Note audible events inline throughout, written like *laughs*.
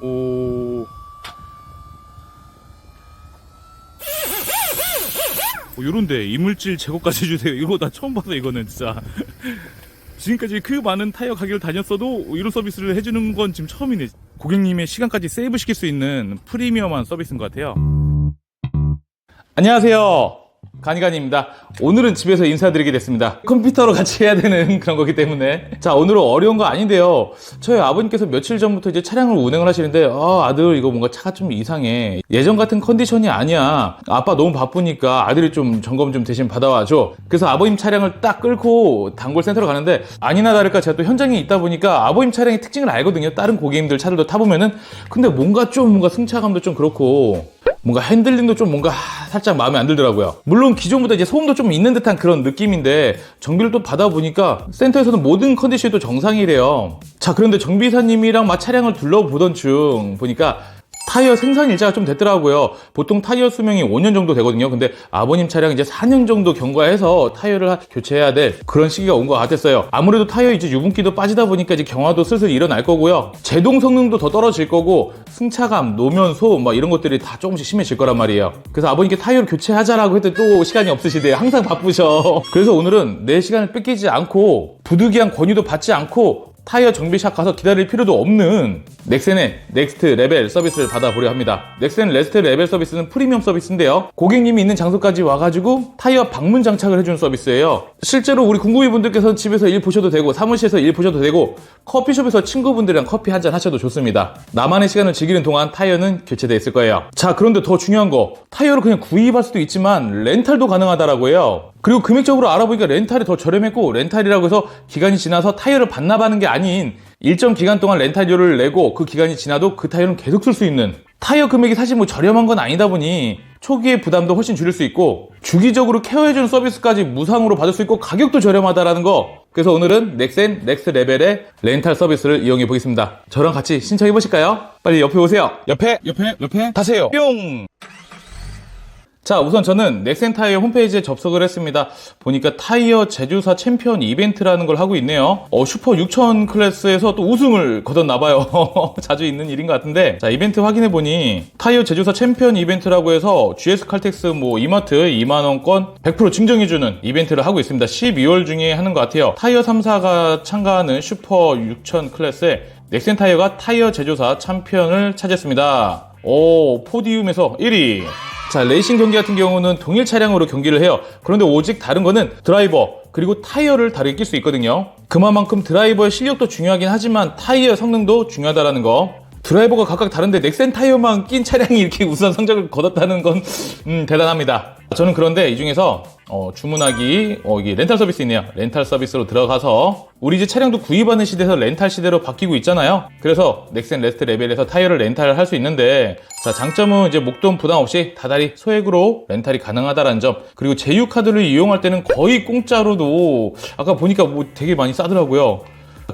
오. 어, 요런데 이물질 제거까지 해주세요. 이거 나 처음 봐서 이거는 진짜. *laughs* 지금까지 그 많은 타이어 가게를 다녔어도 이런 서비스를 해주는 건 지금 처음이네. 고객님의 시간까지 세이브 시킬 수 있는 프리미엄한 서비스인 것 같아요. 안녕하세요. 가니가니입니다. 오늘은 집에서 인사드리게 됐습니다. 컴퓨터로 같이 해야 되는 그런 거기 때문에. 자, 오늘은 어려운 거 아닌데요. 저희 아버님께서 며칠 전부터 이제 차량을 운행을 하시는데, 아, 아들, 이거 뭔가 차가 좀 이상해. 예전 같은 컨디션이 아니야. 아빠 너무 바쁘니까 아들이 좀 점검 좀 대신 받아와줘. 그래서 아버님 차량을 딱 끌고 단골 센터로 가는데, 아니나 다를까 제가 또 현장에 있다 보니까 아버님 차량의 특징을 알거든요. 다른 고객님들 차들도 타보면은. 근데 뭔가 좀 뭔가 승차감도 좀 그렇고, 뭔가 핸들링도 좀 뭔가 살짝 마음에 안 들더라고요. 물론 기존보다 이제 소음도 좀 있는 듯한 그런 느낌인데 정비를 또 받아보니까 센터에서는 모든 컨디션이 또 정상이래요. 자, 그런데 정비사님이랑 막 차량을 둘러보던 중 보니까 타이어 생산 일자가 좀 됐더라고요. 보통 타이어 수명이 5년 정도 되거든요. 근데 아버님 차량 이제 4년 정도 경과해서 타이어를 하- 교체해야 될 그런 시기가 온 것 같았어요. 아무래도 타이어 이제 유분기도 빠지다 보니까 이제 경화도 슬슬 일어날 거고요. 제동 성능도 더 떨어질 거고 승차감, 노면, 소음 막 이런 것들이 다 조금씩 심해질 거란 말이에요. 그래서 아버님께 타이어를 교체하자라고 했더니 또 시간이 없으시대요. 항상 바쁘셔. *laughs* 그래서 오늘은 내 시간을 뺏기지 않고 부득이한 권유도 받지 않고 타이어 정비샵 가서 기다릴 필요도 없는 넥센의 넥스트 레벨 서비스를 받아보려 합니다. 넥센 넥스트 레벨 서비스는 프리미엄 서비스인데요. 고객님이 있는 장소까지 와가지고 타이어 방문 장착을 해주는 서비스예요. 실제로 우리 궁금이 분들께서는 집에서 일 보셔도 되고 사무실에서 일 보셔도 되고 커피숍에서 친구분들이랑 커피 한 잔 하셔도 좋습니다. 나만의 시간을 즐기는 동안 타이어는 교체되어 있을 거예요. 자, 그런데 더 중요한 거 타이어를 그냥 구입할 수도 있지만 렌탈도 가능하다라고 해요. 그리고 금액적으로 알아보니까 렌탈이 더 저렴했고 렌탈이라고 해서 기간이 지나서 타이어를 반납하는 게 아닌 일정 기간 동안 렌탈료를 내고 그 기간이 지나도 그 타이어는 계속 쓸 수 있는 타이어 금액이 사실 뭐 저렴한 건 아니다 보니 초기의 부담도 훨씬 줄일 수 있고 주기적으로 케어해주는 서비스까지 무상으로 받을 수 있고 가격도 저렴하다라는 거 그래서 오늘은 넥센 넥스 레벨의 렌탈 서비스를 이용해 보겠습니다 저랑 같이 신청해 보실까요? 빨리 옆에 오세요 옆에 옆에 옆에 타세요. 뿅! 자, 우선 저는 넥센 타이어 홈페이지에 접속을 했습니다. 보니까 타이어 제조사 챔피언 이벤트라는 걸 하고 있네요. 어, 슈퍼 6000 클래스에서 또 우승을 거뒀나봐요. *laughs* 자주 있는 일인 것 같은데. 자, 이벤트 확인해보니 타이어 제조사 챔피언 이벤트라고 해서 GS 칼텍스 뭐 이마트 2만원권 100% 증정해주는 이벤트를 하고 있습니다. 12월 중에 하는 것 같아요. 타이어 3사가 참가하는 슈퍼 6000 클래스에 넥센 타이어가 타이어 제조사 챔피언을 차지했습니다. 오, 포디움에서 1위. 자, 레이싱 경기 같은 경우는 동일 차량으로 경기를 해요. 그런데 오직 다른 거는 드라이버, 그리고 타이어를 다르게 낄 수 있거든요. 그만큼 드라이버의 실력도 중요하긴 하지만 타이어 성능도 중요하다라는 거. 드라이버가 각각 다른데 넥센 타이어만 낀 차량이 이렇게 우수한 성적을 거뒀다는 건 음, 대단합니다. 저는 그런데 이 중에서 어, 주문하기 어, 이게 렌탈 서비스 있네요. 렌탈 서비스로 들어가서 우리 이제 차량도 구입하는 시대에서 렌탈 시대로 바뀌고 있잖아요. 그래서 넥센 레스트 레벨에서 타이어를 렌탈할 수 있는데 자 장점은 이제 목돈 부담 없이 다달이 소액으로 렌탈이 가능하다는 점 그리고 제휴 카드를 이용할 때는 거의 공짜로도 아까 보니까 뭐 되게 많이 싸더라고요.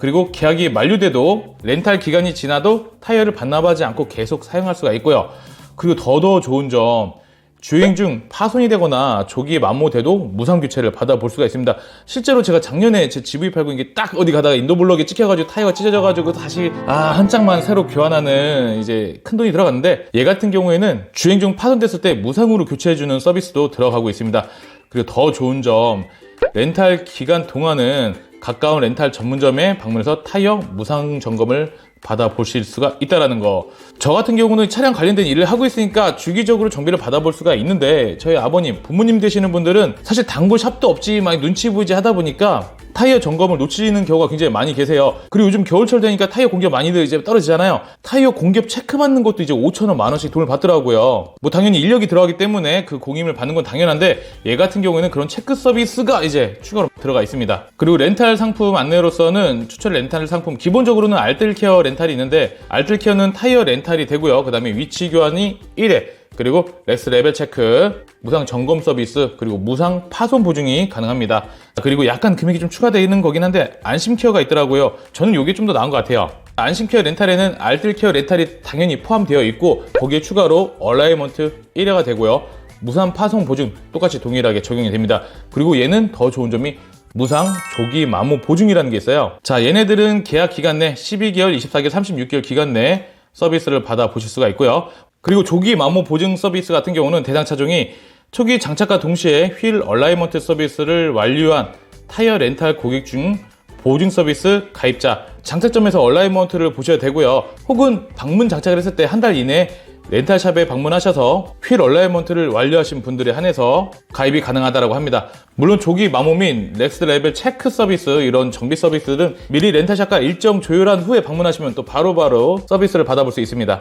그리고 계약이 만료돼도 렌탈 기간이 지나도 타이어를 반납하지 않고 계속 사용할 수가 있고요. 그리고 더더 좋은 점 주행 중 파손이 되거나 조기에 만모돼도 무상 교체를 받아볼 수가 있습니다. 실제로 제가 작년에 제 GV80 이게 딱 어디 가다가 인도블럭에 찍혀가지고 타이어가 찢어져가지고 다시 아 한 짝만 새로 교환하는 이제 큰 돈이 들어갔는데 얘 같은 경우에는 주행 중 파손됐을 때 무상으로 교체해주는 서비스도 들어가고 있습니다. 그리고 더 좋은 점 렌탈 기간 동안은 가까운 렌탈 전문점에 방문해서 타이어 무상 점검을 받아보실 수가 있다라는 거. 저 같은 경우는 차량 관련된 일을 하고 있으니까 주기적으로 정비를 받아볼 수가 있는데 저희 아버님, 부모님 되시는 분들은 사실 단골 샵도 없지 막 눈치 보이지 하다 보니까 타이어 점검을 놓치는 경우가 굉장히 많이 계세요. 그리고 요즘 겨울철 되니까 타이어 공급 많이들 이제 떨어지잖아요. 타이어 공급 체크 받는 것도 이제 5천 원, 만 원씩 돈을 받더라고요. 뭐 당연히 인력이 들어가기 때문에 그 공임을 받는 건 당연한데 얘 같은 경우에는 그런 체크 서비스가 이제 추가로 들어가 있습니다. 그리고 렌탈 상품 안내로서는 추천 렌탈 상품 기본적으로는 알뜰 케어 렌탈이 있는데 알뜰 케어는 타이어 렌탈이 되고요. 그 다음에 위치 교환이 1회 그리고 렉스 레벨 체크, 무상 점검 서비스, 그리고 무상 파손 보증이 가능합니다. 그리고 약간 금액이 좀 추가되어 있는 거긴 한데 안심 케어가 있더라고요. 저는 이게 좀 더 나은 것 같아요. 안심 케어 렌탈에는 알뜰 케어 렌탈이 당연히 포함되어 있고 거기에 추가로 얼라이먼트 1회가 되고요. 무상 파손 보증 똑같이 동일하게 적용이 됩니다. 그리고 얘는 더 좋은 점이 무상 조기 마모 보증이라는 게 있어요. 자, 얘네들은 계약 기간 내 12개월, 24개월, 36개월 기간 내 서비스를 받아 보실 수가 있고요. 그리고 조기 마모 보증 서비스 같은 경우는 대상 차종이 초기 장착과 동시에 휠 얼라이먼트 서비스를 완료한 타이어 렌탈 고객 중 보증 서비스 가입자 장착점에서 얼라이먼트를 보셔야 되고요. 혹은 방문 장착을 했을 때 한 달 이내 렌탈샵에 방문하셔서 휠 얼라이먼트를 완료하신 분들에 한해서 가입이 가능하다고 합니다. 물론 조기 마모 및 넥스트 레벨 체크 서비스 이런 정비 서비스는 미리 렌탈샵과 일정 조율한 후에 방문하시면 또 바로바로 서비스를 받아볼 수 있습니다.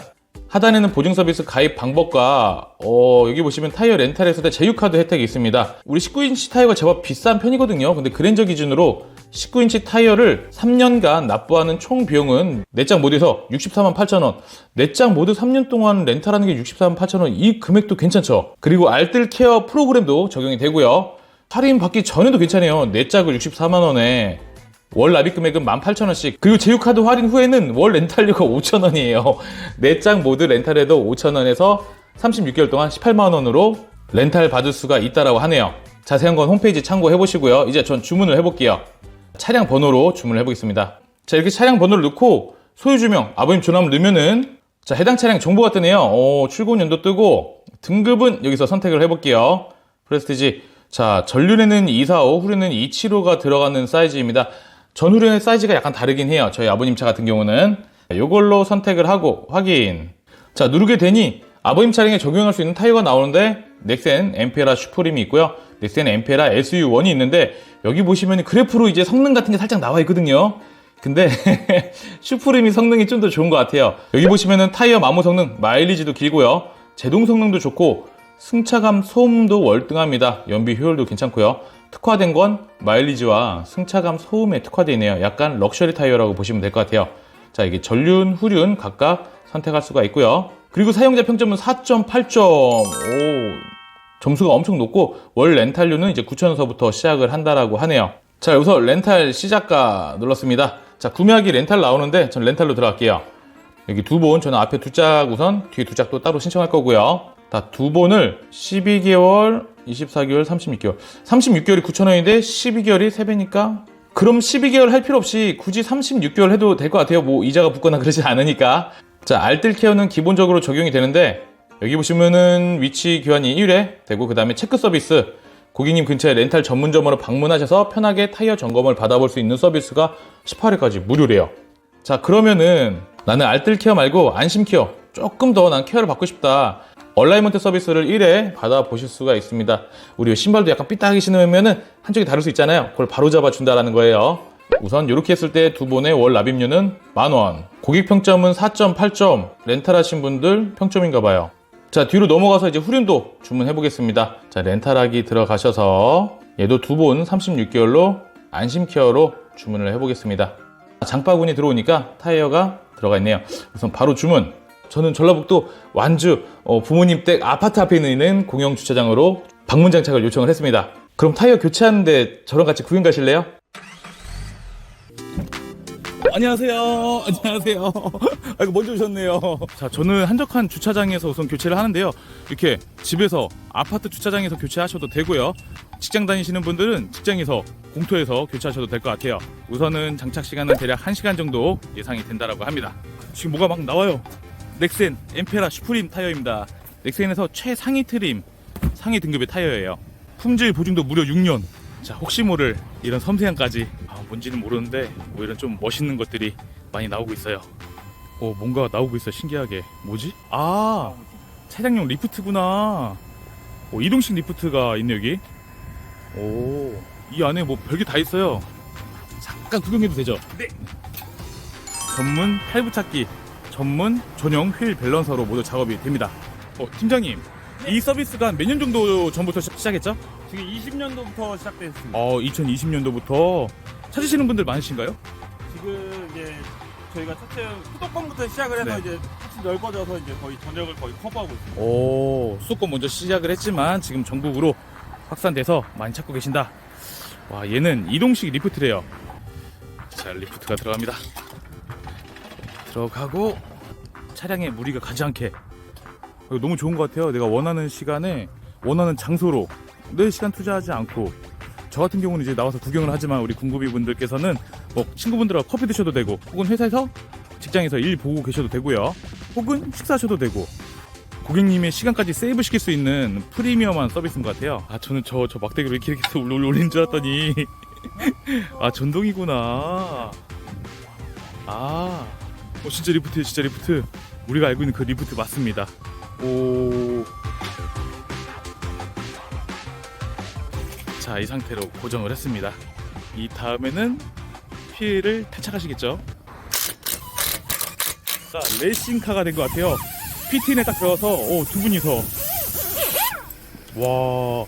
하단에는 보증 서비스 가입 방법과 어, 여기 보시면 타이어 때 제휴카드 혜택이 있습니다. 우리 19인치 타이어가 제법 비싼 편이거든요. 근데 그랜저 기준으로 19인치 타이어를 3년간 납부하는 총 비용은 내장 모드에서 64만 8천원. 내장 모드 3년 동안 렌탈하는 게 64만 8천원. 이 금액도 괜찮죠. 그리고 알뜰 케어 프로그램도 적용이 되고요. 할인 받기 전에도 괜찮아요. 내짝을 64만원에 월 납입 금액은 18,000원씩. 그리고 제휴카드 할인 후에는 월 렌탈료가 5,000원이에요. 내장 *laughs* 모드 렌탈에도 5,000원에서 36개월 동안 18만원으로 렌탈 받을 수가 있다라고 하네요. 자세한 건 홈페이지 참고해 보시고요. 이제 전 주문을 해볼게요. 차량 번호로 주문을 해보겠습니다. 자, 이렇게 차량 번호를 넣고 소유주명, 아버님 전화번호 넣으면은 자, 해당 차량 정보가 뜨네요. 어, 출고 연도 뜨고 등급은 여기서 선택을 해볼게요. 프레스티지. 자, 전륜에는 245, 후륜에는 275가 들어가는 사이즈입니다. 전후륜의 사이즈가 약간 다르긴 해요. 저희 아버님 차 같은 경우는. 이걸로 선택을 하고 확인. 자, 누르게 되니 아버님 차량에 적용할 수 있는 타이어가 나오는데 넥센 엠페라 슈프림이 있고요. 넥센 엠페라 SU1이 있는데 여기 보시면 그래프로 이제 성능 같은 게 살짝 나와 있거든요. 근데 *laughs* 슈프림이 성능이 좀 더 좋은 것 같아요. 여기 보시면은 타이어 마모 성능, 마일리지도 길고요. 제동 성능도 좋고 승차감, 소음도 월등합니다. 연비 효율도 괜찮고요. 특화된 건 마일리지와 승차감, 소음에 특화되어 있네요. 약간 럭셔리 타이어라고 보시면 될 것 같아요. 자, 이게 전륜, 후륜 각각 선택할 수가 있고요. 그리고 사용자 평점은 4.8점. 오, 점수가 엄청 높고 월 렌탈료는 이제 9,000원서부터 시작을 한다라고 하네요. 자, 여기서 렌탈 시작가 눌렀습니다. 자, 구매하기 렌탈 나오는데 전 렌탈로 들어갈게요. 여기 두 번, 저는 앞에 두 짝 우선, 뒤에 두 짝도 따로 신청할 거고요. 다두 번을 12개월, 24개월, 36개월. 36개월이 9,000원인데 12개월이 3배니까 그럼 12개월 할 필요 없이 굳이 36개월 해도 될 것 같아요. 뭐 이자가 붙거나 그러지 않으니까. 자, 알뜰 케어는 기본적으로 적용이 되는데 여기 보시면은 위치 교환이 1회 되고 그 다음에 체크 서비스 고객님 근처에 렌탈 전문점으로 방문하셔서 편하게 타이어 점검을 받아볼 수 있는 서비스가 18회까지 무료래요. 자 그러면은 나는 알뜰 케어 말고 안심 케어 조금 더 난 케어를 받고 싶다. 얼라이먼트 서비스를 1회 받아보실 수가 있습니다. 우리 신발도 약간 삐딱하게 신으면은 한쪽이 다를 수 있잖아요. 그걸 바로 잡아준다라는 거예요. 우선 이렇게 했을 때 두 번의 월 납입료는 만원. 고객 평점은 4.8점. 렌탈하신 분들 평점인가 봐요. 자, 뒤로 넘어가서 이제 후륜도 주문해 보겠습니다. 자, 렌탈하기 들어가셔서 얘도 두 번 36개월로 안심 케어로 주문을 해 보겠습니다. 장바구니 들어오니까 타이어가 들어가 있네요. 우선 바로 주문. 저는 전라북도 완주 어, 부모님 댁 아파트 앞에 있는 공영 주차장으로 방문 장착을 요청을 했습니다. 그럼 타이어 교체하는데 저랑 같이 구경 가실래요? 안녕하세요. *laughs* 안녕하세요. 아이고 먼저 오셨네요. 자, 저는 한적한 주차장에서 우선 교체를 하는데요. 이렇게 집에서 아파트 주차장에서 교체하셔도 되고요. 직장 다니시는 분들은 직장에서 공터에서 교체하셔도 될 것 같아요. 우선은 장착 시간은 대략 1시간 정도 예상이 된다라고 합니다. 지금 뭐가 막 나와요. 넥센 엠페라 슈프림 타이어입니다. 넥센에서 최상위 트림 상위 등급의 타이어예요. 품질 보증도 무려 6년. 자 혹시 모를 이런 섬세함까지 아, 뭔지는 모르는데 뭐 이런 좀 멋있는 것들이 많이 나오고 있어요. 오 뭔가 나오고 있어 신기하게. 뭐지? 아 차량용 리프트구나. 오, 이동식 리프트가 있네 여기. 오 이 안에 뭐 별게 다 있어요. 잠깐 구경해도 되죠? 네. 전문 팔부착기, 전문 전용 휠 밸런서로 모두 작업이 됩니다. 어 팀장님 이 서비스가 몇 년 정도 전부터 시- 시작했죠? 지금 20년도부터 시작됐습니다. 어, 2020년도부터 찾으시는 분들 많으신가요? 지금 이제 저희가 첫째 수도권부터 시작을 해서 네. 이제 훨씬 넓어져서 이제 거의 전역을 거의 커버하고 있습니다. 오, 수도권 먼저 시작을 했지만 지금 전국으로 확산돼서 많이 찾고 계신다. 와, 얘는 이동식 리프트래요. 자, 리프트가 들어갑니다. 들어가고 차량에 무리가 가지 않게. 너무 좋은 것 같아요. 내가 원하는 시간에 원하는 장소로 내 시간 투자하지 않고 저 같은 경우는 이제 나와서 구경을 하지만 우리 군구비 분들께서는 뭐 친구분들하고 커피 드셔도 되고 혹은 회사에서 직장에서 일 보고 계셔도 되고요. 혹은 식사하셔도 되고 고객님의 시간까지 세이브 시킬 수 있는 프리미엄한 서비스인 것 같아요. 아 저는 저저 막대기로 이렇게 이렇게 올린 줄 알았더니 *laughs* 아 전동이구나. 아, 어 진짜 리프트 진짜 리프트. 우리가 알고 있는 그 리프트 맞습니다. 오. 자, 이 상태로 고정을 했습니다. 이 다음에는 휠을 탈착하시겠죠? 자, 레이싱카가 된 것 같아요. 피트인에 딱 들어가서 오, 두 분이서 와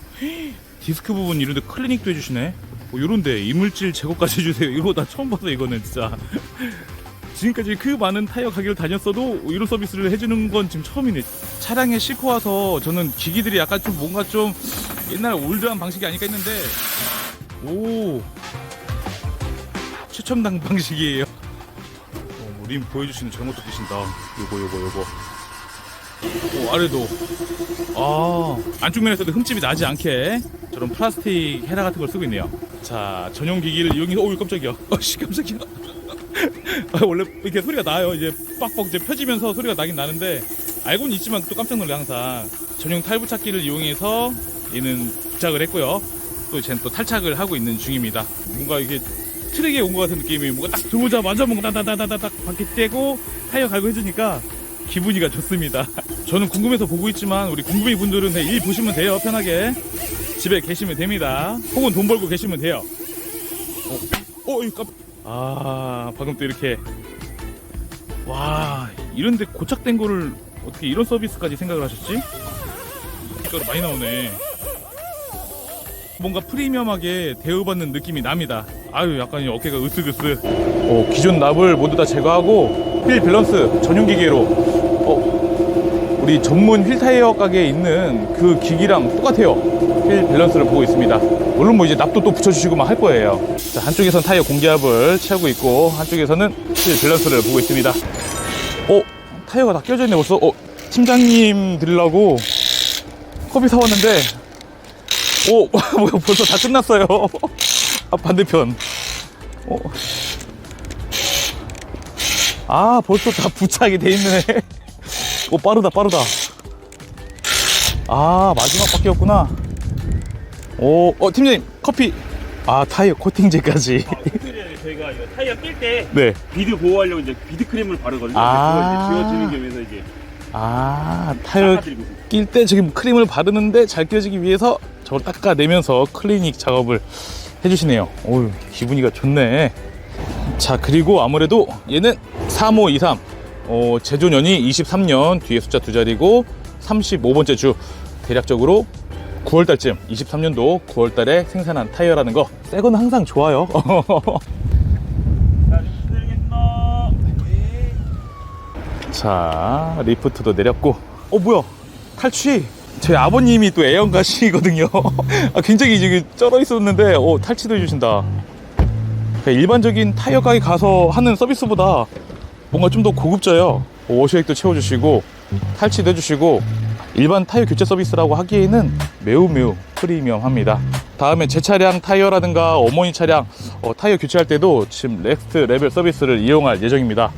디스크 부분 이런데 클리닉도 해주시네. 뭐 이런데 이물질 제거까지 해주세요. 이거 나 처음 봤어 이거는 진짜. 지금까지 그 많은 타이어 가게를 다녔어도 이런 서비스를 해주는 건 지금 처음이네. 차량에 싣고 와서 저는 기기들이 약간 좀 뭔가 좀 옛날 올드한 방식이 아닐까 했는데 오 최첨단 *laughs* 방식이에요. 어, 뭐림 보여주시는 저런 것도 계신다. 요거 요거 요거. 오, 아래도 아 안쪽 면에서도 흠집이 나지 않게 저런 플라스틱 헤라 같은 걸 쓰고 있네요. 자 전용 기기를 이용해서 오 깜짝이야. *laughs* 어씨 깜짝이야. 아, *laughs* 원래 이렇게 소리가 나요. 이제 빡빡 이제 펴지면서 소리가 나긴 나는데 알고는 있지만 또 깜짝 놀래 항상 전용 탈부착기를 이용해서 얘는 부착을 했고요. 또 이제는 또 탈착을 하고 있는 중입니다. 뭔가 이게 트랙에 온 것 같은 느낌이 뭔가 딱 들어오자마자 뭔가 따다다다닥 바퀴 떼고 타이어 갈고 해주니까 기분이가 좋습니다. *laughs* 저는 궁금해서 보고 있지만 우리 궁금이 분들은 그냥 일 보시면 돼요. 편하게 집에 계시면 됩니다. 혹은 돈 벌고 계시면 돼요. 어, 어, 이거 깜... 아, 방금 또 이렇게 와 이런데 고착된 거를 어떻게 이런 서비스까지 생각을 하셨지? 이거 많이 나오네. 뭔가 프리미엄하게 대우받는 느낌이 납니다. 아유, 약간 이 어깨가 으쓱으쓱. 어, 기존 납을 모두 다 제거하고 휠 밸런스 전용 기계로 어, 우리 전문 휠 타이어 가게에 있는 그 기기랑 똑같아요. 휠 밸런스를 보고 있습니다. 물론 뭐 이제 납도 또 붙여주시고 막 할 거예요. 자, 한쪽에서는 타이어 공기압을 채우고 있고 한쪽에서는 휠 밸런스를 보고 있습니다. 어, 타이어가 다 껴져 있네 벌써. 어, 팀장님 드리려고 커피 사왔는데 오, *laughs* 뭐야, 벌써 다 끝났어요. *laughs* 아, 반대편. 어. 아, 벌써 다 부착이 돼 있네. 오, *laughs* 빠르다, 빠르다. 아, 마지막 바뀌었구나. 오, 어, 팀장님, 커피. 아, 타이어 코팅제까지. 저희가 이거 타이어 낄 때 네. 비드 보호하려고 이제 비드 크림을 바르거든요. 아. 그걸 이제 지워주는 겸해서 이제 아, 타이어 닦아드리고 있습니다. 낄 때 지금 크림을 바르는데 잘 껴지기 위해서 저걸 닦아내면서 클리닉 작업을 해주시네요. 오, 기분이가 좋네. 자, 그리고 아무래도 얘는 3523. 어, 제조년이 23년 뒤에 숫자 두 자리고 35번째 주. 대략적으로 9월달쯤 23년도 9월달에 생산한 타이어라는 거. 새 거는 항상 좋아요. *laughs* 자, 리프트 리프트도 내렸고. 어, 뭐야? 탈취. 저희 아버님이 또 애연가시거든요. *laughs* 아, 굉장히 지금 쩔어 있었는데, 어, 탈취도 해주신다. 그냥 일반적인 타이어 가게 가서 하는 서비스보다 뭔가 좀 더 고급져요. 어, 워셔액도 채워주시고, 탈취도 해주시고, 일반 타이어 교체 서비스라고 하기에는 매우 매우 프리미엄합니다. 다음에 제 차량 타이어라든가 어머니 차량 어, 타이어 교체할 때도 지금 넥스트 레벨 서비스를 이용할 예정입니다.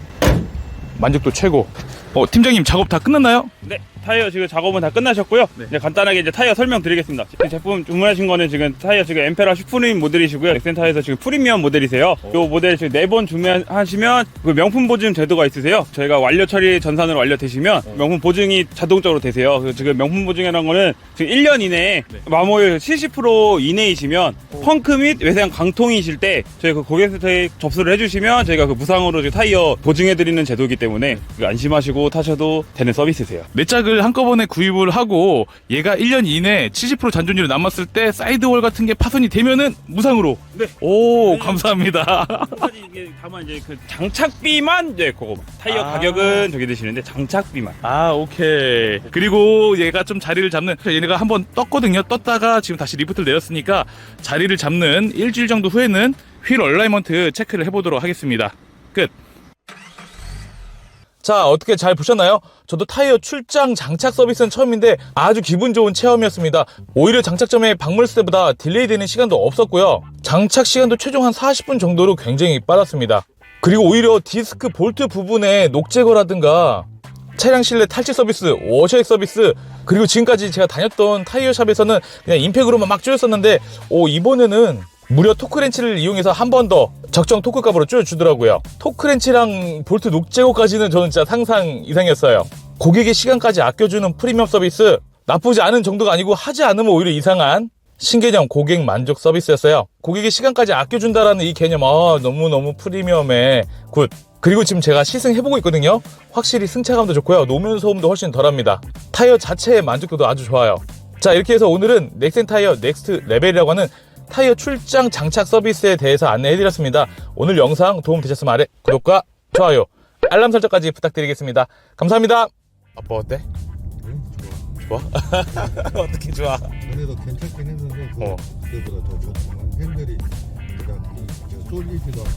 만족도 최고. 어, 팀장님 작업 다 끝났나요? 네, 타이어 지금 작업은 다 끝나셨고요. 네. 이제 간단하게 이제 타이어 설명드리겠습니다. 이 제품 주문하신 거는 지금 타이어 지금 엠페라 슈프림 모델이시고요. 엑센타에서 지금 프리미엄 모델이세요. 이 모델 지금 네 번 주문하시면 그 명품 보증 제도가 있으세요. 저희가 완료 처리 전산으로 완료되시면 명품 보증이 자동적으로 되세요. 그래서 지금 명품 보증이라는 거는 지금 1년 이내에 마모율 70% 이내이시면 펑크 및 외상 강통이실 때 저희 그 고객센터에 접수를 해주시면 저희가 그 무상으로 지금 타이어 보증해드리는 제도이기 때문에 안심하시고 타셔도 되는 서비스세요. 네짝 을 한꺼번에 구입을 하고 얘가 1년 이내 70% 잔존율이 남았을 때 사이드월 같은 게 파손이 되면은 무상으로. 네. 오, 네. 감사합니다. 까지 이게 다만 이제 그 장착비만 네 그거만 타이어 아. 가격은 저기 드시는데 장착비만 아, 오케이. 그리고 얘가 좀 자리를 잡는, 얘네가 한번 떴거든요. 떴다가 지금 다시 리프트를 내렸으니까 자리를 잡는 일주일 정도 후에는 휠 얼라이먼트 체크를 해보도록 하겠습니다. 끝. 자, 어떻게 잘 보셨나요? 저도 타이어 출장 장착 서비스는 처음인데 아주 기분 좋은 체험이었습니다. 오히려 장착점에 방문했을 때보다 딜레이 되는 시간도 없었고요. 장착 시간도 최종 한 40분 정도로 굉장히 빨랐습니다. 그리고 오히려 디스크 볼트 부분에 녹 제거라든가 차량 실내 탈취 서비스, 워셔액 서비스, 그리고 지금까지 제가 다녔던 타이어 샵에서는 그냥 임팩으로만 막 쪼였었는데, 오, 이번에는 무려 토크렌치를 이용해서 한 번 더 적정 토크 값으로 쪼여주더라고요. 토크렌치랑 볼트 녹제거까지는 저는 진짜 상상 이상이었어요. 고객의 시간까지 아껴주는 프리미엄 서비스, 나쁘지 않은 정도가 아니고 하지 않으면 오히려 이상한 신개념 고객 만족 서비스였어요. 고객의 시간까지 아껴준다라는 이 개념, 아, 너무너무 프리미엄에 굿. 그리고 지금 제가 시승해보고 있거든요. 확실히 승차감도 좋고요. 노면 소음도 훨씬 덜합니다. 타이어 자체의 만족도도 아주 좋아요. 자, 이렇게 해서 오늘은 넥센 타이어 넥스트 레벨이라고 하는 타이어 출장 장착 서비스에 대해서 안내해드렸습니다. 오늘 영상 도움 되셨으면 아래 구독과 좋아요, 알람 설정까지 부탁드리겠습니다. 감사합니다. 아빠 어때? 응, 좋아. 좋아? 어떻게 좋아? 전에도 괜찮긴 했는데 그, 어. 그보다 더 좋지만 핸들이 그러니까 이, 저 쏠리지도 않아.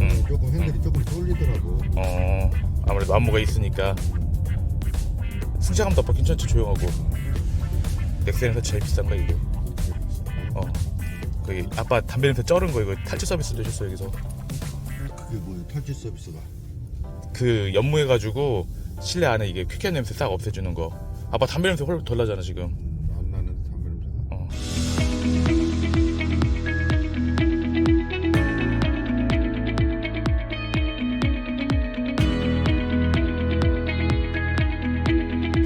음. 저는 조금 핸들이 조금 쏠리더라고. 어 아무래도 안무가 있으니까 승차감도 아빠 괜찮지 조용하고 넥센에서 제일 비싼 거 이거 어 거기 아빠 담배 냄새 쩔은 거 이거 탈취 서비스 해줬어 여기서 그게 뭐예요? 탈취 서비스가. 그 연무해가지고 실내 안에 이게 퀴켓 냄새 싹 없애주는 거 아빠 담배 냄새 헐덜 나잖아 지금